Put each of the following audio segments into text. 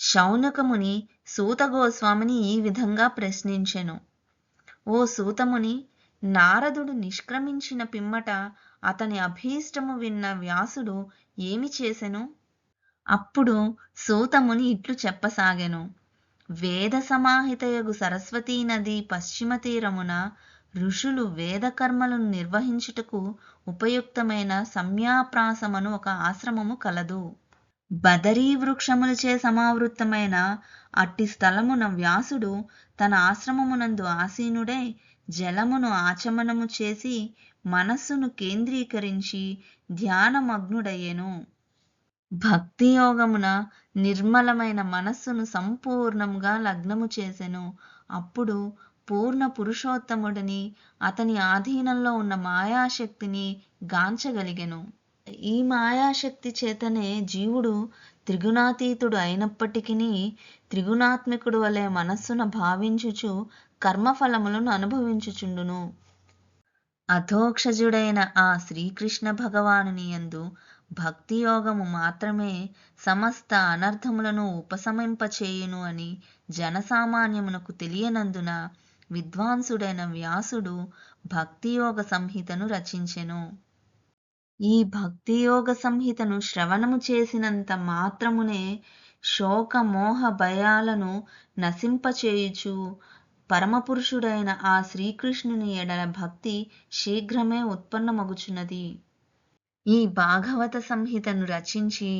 శౌనకముని సూత గోస్వామిని ఈ విధంగా ప్రశ్నించెను. ఓ సూతముని నారదుడు నిష్క్రమించిన పిమ్మట అతని అభీష్టము విన్న వ్యాసుడు ఏమి చేసెను? అప్పుడు సూతముని ఇట్లు చెప్పసాగెను. వేద సమాహితయగు సరస్వతీ నది పశ్చిమ తీరమున ఋషులు వేదకర్మలను నిర్వహించుటకు ఉపయుక్తమైన సంజ్ఞాప్రాసమను ఒక ఆశ్రమము కలదు. బదరీ వృక్షములచే సమావృత్తమైన అట్టి స్థలమున వ్యాసుడు తన ఆశ్రమమునందు ఆసీనుడై జలమును ఆచమనము చేసి మనస్సును కేంద్రీకరించి ధ్యానమగ్నుడయ్యెను. భక్తి యోగమున నిర్మలమైన మనస్సును సంపూర్ణముగా లగ్నము చేసెను. అప్పుడు పూర్ణ పురుషోత్తముడిని అతని ఆధీనంలో ఉన్న మాయాశక్తిని గాంచగలిగెను. ఈ మాయాశక్తి చేతనే జీవుడు త్రిగుణాతీతుడు అయినప్పటికీ త్రిగుణాత్మికుడు వలె మనస్సున భావించుచు కర్మఫలములను అనుభవించుచుండును. అధోక్షజుడైన ఆ శ్రీకృష్ణ భగవానుని యందు భక్తి యోగము మాత్రమే సమస్త అనర్థములను ఉపశమింపచేయును అని జనసామాన్యమునకు తెలియనందున విద్వాంసుడైన వ్యాసుడు భక్తియోగ సంహితను రచించెను. ఈ భక్తియోగ సంహితను శ్రవణము చేసినంత మాత్రమునే శోక మోహ భయాలను నశింపచేయుచు పరమపురుషుడైన ఆ శ్రీకృష్ణుని ఎడల భక్తి శీఘ్రమే ఉత్పన్నమగుచున్నది. ఈ భాగవత సంహితను రచించి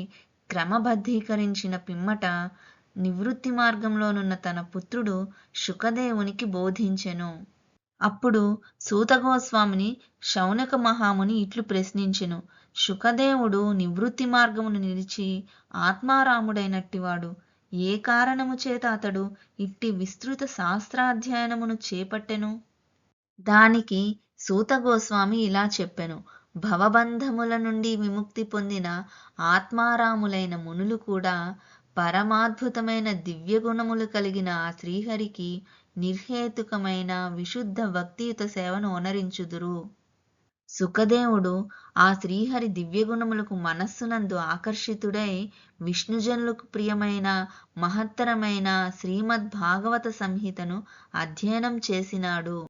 క్రమబద్ధీకరించిన పిమ్మట నివృత్తి మార్గంలోనున్న తన పుత్రుడు శుకదేవునికి బోధించెను. అప్పుడు సూతగోస్వామిని శౌనక మహాముని ఇట్లు ప్రశ్నించెను. శుకదేవుడు నివృత్తి మార్గమును నిలిచి ఆత్మారాముడైనట్టివాడు. ఏ కారణము చేత అతడు ఇట్టి విస్తృత శాస్త్రాధ్యయనమును చేపట్టెను? దానికి సూతగోస్వామి ఇలా చెప్పెను. భవబంధముల నుండి విముక్తి పొందిన ఆత్మారాములైన మునులు కూడా పరమాద్భుతమైన దివ్య గుణములు కలిగిన ఆ శ్రీహరికి నిర్హేతుకమైన విశుద్ధ భక్తియుత సేవను ఓనరించుదురు. సుఖదేవుడు ఆ శ్రీహరి దివ్యగుణములకు మనస్సునందు ఆకర్షితుడై విష్ణుజనులకు ప్రియమైన మహత్తరమైన శ్రీమద్ భాగవత సంహితను అధ్యయనం చేసినాడు.